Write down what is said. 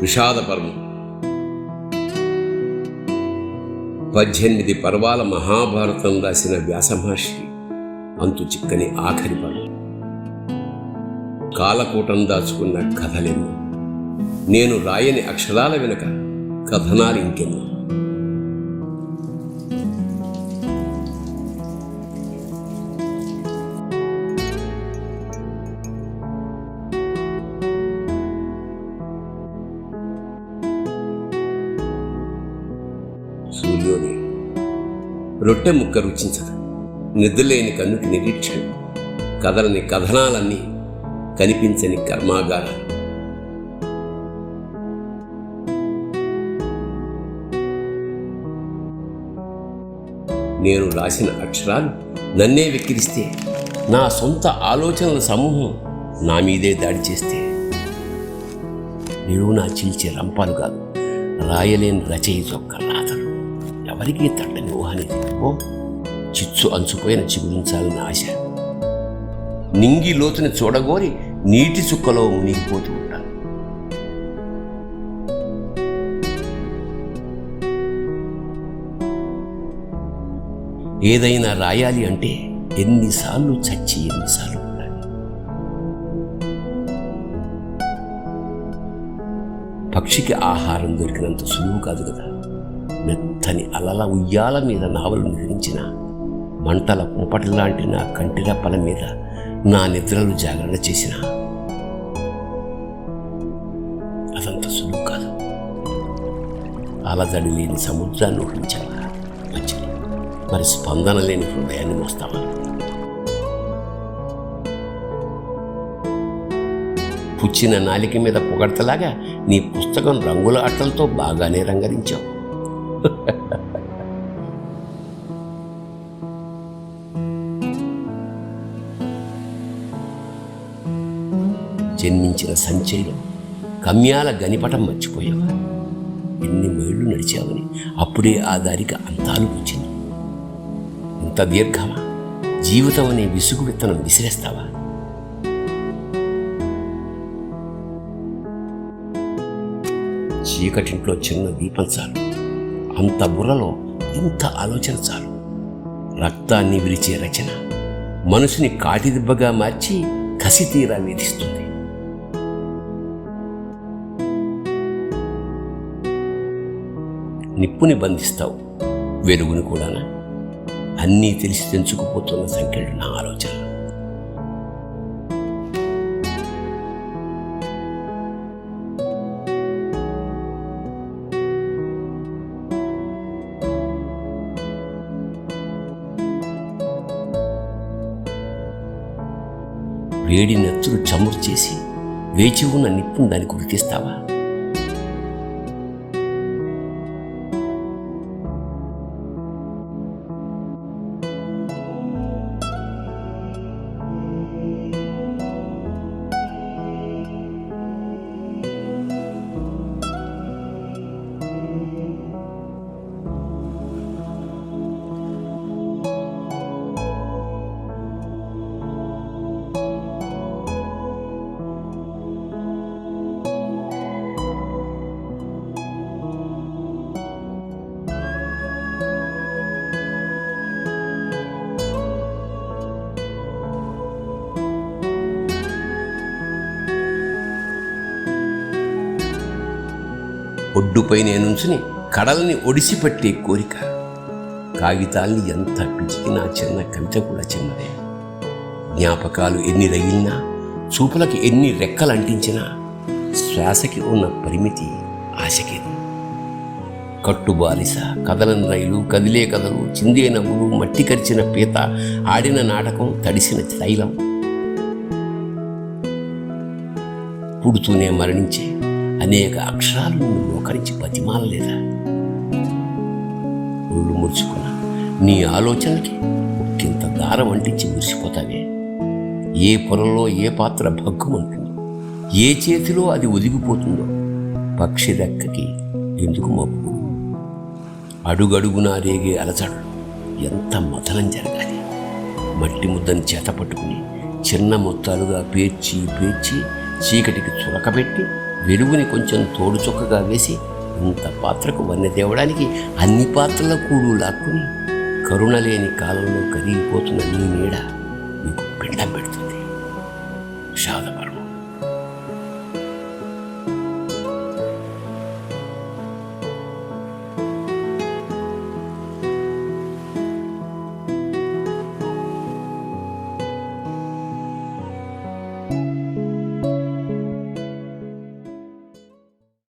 విషాదపర్వం. పద్దెనిమిది పర్వాల మహాభారతం రాసిన వ్యాసమహర్షి అంతు చిక్కని ఆఖరి పర్వం. కాలకూటం దాచుకున్న కథలెన్నో నేను రాయని అక్షరాల వెనుక కథనాలు ఇంకెన్నో. రొట్టె ముక్క రుచించదు. నిద్రలేని కన్నుకి నిరీక్షణ. కదలని కథనాలన్నీ కనిపించని కర్మాగారాలు. నేను రాసిన అక్షరాలు నన్నే వెక్కిరిస్తే నా సొంత ఆలోచనల సమూహం నా మీదే దాడి చేస్తే. నిలువునా చీల్చే రంపాలు కాదు రాయలేని రచయిత ఒక్క రాతలు ఎవరికీ తట్టని ఊహనేది ఓ చిచ్చు అంచుపోయిన చిగురించాలని ఆశ. నింగి లోతుని చూడగోరి నీటి చుక్కలో మునిగిపోతూ ఉంటాను ఏదైనా రాయాలి అంటే ఎన్నిసార్లు చచ్చి ఎన్నిసార్లు ఉండాలి. పక్షికి ఆహారం దొరికినంత సులువు కాదు కదా. మెత్తని అలల ఉయ్యాల మీద నావలు నిర్మించిన మంటల పూపటిలాంటి నా కంటిరప్పల మీద నా నిద్రలు జాగరణ చేసిన. అదంత సులువు కాదు. అలజడి లేని సముద్రాన్ని ఊహించాలా మంచిది. మరి స్పందన లేని హృదయాన్ని మోస్తావా? పుచ్చిన నాలిక మీద పొగడతలాగా నీ పుస్తకం రంగుల అట్టలతో బాగానే రంగరించావు. జన్మించిన సంచయలో కమ్యాల గనిపటం మర్చిపోయావా? ఎన్ని మైళ్ళు నడిచావని అప్పుడే ఆ దారికి అంతాలు వచ్చింది. ఇంత దీర్ఘమా? జీవితం అనే విసుగు విత్తనం విసిరేస్తావా? చీకటింట్లో చిన్న దీపం చాలు అంత బుర్రలో ఇంత ఆలోచన చాలు. రక్తాన్ని విరిచే రచన మనసుని కాటిదిబ్బగా మార్చి కసి తీరా వేధిస్తుంది నిప్పుని బంధిస్తావు వెలుగుని కూడానా? అన్నీ తెలిసి తెంచుకుపోతున్న సంఖ్యలు నా ఆలోచన వేడి నెత్తులు చమురు చేసి వేచి ఉన్న నిప్పును దాన్ని గుర్తిస్తావా ఒడ్డుపై నేనుంచుని కడల్ని ఒడిసిపట్టే కోరిక. కాగితాల్ని ఎంత పిచికినా చిన్న కవిత కూడా చిన్నదే. జ్ఞాపకాలు ఎన్ని రగిలినా చూపులకి ఎన్ని రెక్కలు అంటించినా శ్వాసకి ఉన్న పరిమితి ఆశకేది. కట్టుబాలిస కదలని రైలు కదిలే కథలు చిందే నవ్వులు మట్టి కరిచిన పీత ఆడిన నాటకం తడిసిన తైలం. పుడుతూనే మరణించే అనేక అక్షరాలు నువ్వు మోకరించి బతిమాలలేదా? ఒళ్ళు ముడుచుకున్న నీ ఆలోచనకి ఒక్కింత దారం అంటించి మురిసిపోతావే. ఏ పొరలో ఏ పాత్ర భగ్గుమంటుంది ఏ చేతిలో అది ఒదిగిపోతుందో పక్షి రెక్కకి ఎందుకు మబ్బు అడుగడుగునా రేగే అలచడు ఎంత మథనం జరగాలి? మట్టి ముద్దని చేత పట్టుకుని చిన్న మొత్తాలుగా పేర్చి పేర్చి చీకటికి చురకబెట్టి వెలుగుని కొంచెం తోడుచొక్కగా వేసి ఇంత పాత్రకు వన్నె తేవడానికి అన్ని పాత్రల కూడు లాక్కుని కరుణ లేని కాలంలో కరిగిపోతున్న నీ నీడ నీకు పిండం పెడుతుంది. శాదం.